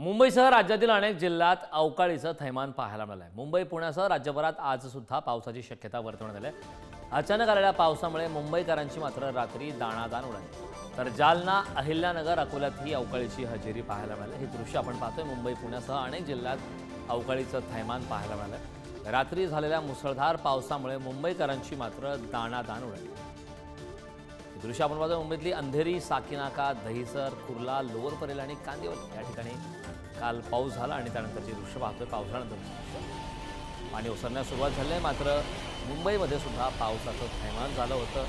मुंबईसह राज्यातील अनेक जिल्ह्यात अवकाळीचं थैमान पाहायला मिळालं आहे मुंबई पुण्यासह राज्यभरात आज सुद्धा पावसाची शक्यता वर्तवण्यात आली आहे. अचानक आलेल्या पावसामुळे मुंबईकरांची मात्र रात्री दाणादाण उडाली. तर जालना अहिल्यानगर अकोल्यातही अवकाळीची हजेरी पाहायला मिळाली. हे दृश्य आपण पाहतोय. मुंबई पुण्यासह अनेक जिल्ह्यात अवकाळीचं थैमान पाहायला मिळालं रात्री झालेल्या मुसळधार पावसामुळे मुंबईकरांची मात्र दाणादाण उडाली. दृश्य आपण पाहतो मुंबईतली अंधेरी साकीनाका दहिसर कुर्ला लोअर परेल आणि कांदिवली. या ठिकाणी काल पाऊस झाला आणि त्यानंतरचे दृश्य पाहतोय पावसानंतर. पाणी ओसरण्यास सुरुवात झाली आहे मात्र मुंबईमध्ये सुद्धा पावसाचं थैमान झालं होतं.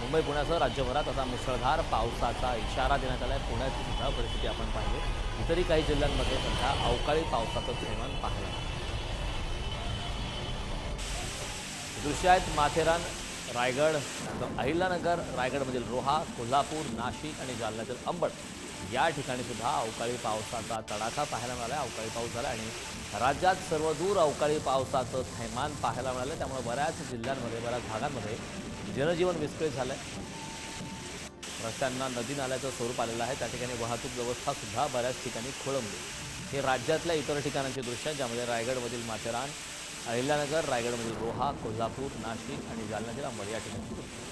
मुंबई पुण्यासह राज्यभरात आता मुसळधार पावसाचा इशारा देण्यात आला आहे पुण्याची सुद्धा परिस्थिती आपण पाहिली. इतरही काही जिल्ह्यांमध्ये सध्या अवकाळी पावसाचं थैमान पाहिलं दृश्य आहेत माथेरान रायगड त्यानंतर अहिल्यानगर रायगडमधील रोहा कोल्हापूर नाशिक आणि जालन्यातील अंबड या ठिकाणी सुद्धा अवकाळी पावसाचा तडाखा पाहायला मिळाला अवकाळी पाऊस झाला आणि राज्यात सर्वदूर अवकाळी पावसाचं थैमान पाहायला मिळालं त्यामुळे बऱ्याच जिल्ह्यांमध्ये बऱ्याच भागांमध्ये जनजीवन विस्कळीत झालं आहे रस्त्यांना नदी नाल्याचं स्वरूप आलेलं आहे. त्या ठिकाणी वाहतूक व्यवस्था सुद्धा बऱ्याच ठिकाणी खोळंबली. हे राज्यातल्या इतर ठिकाणांची दृश्य आहेत, ज्यामध्ये रायगडमधील माथेरान अहिल्यानगर रायगडमधील रोहा कोल्हापूर नाशिक आणि जालना अंबड या ठिकाणची दृश्य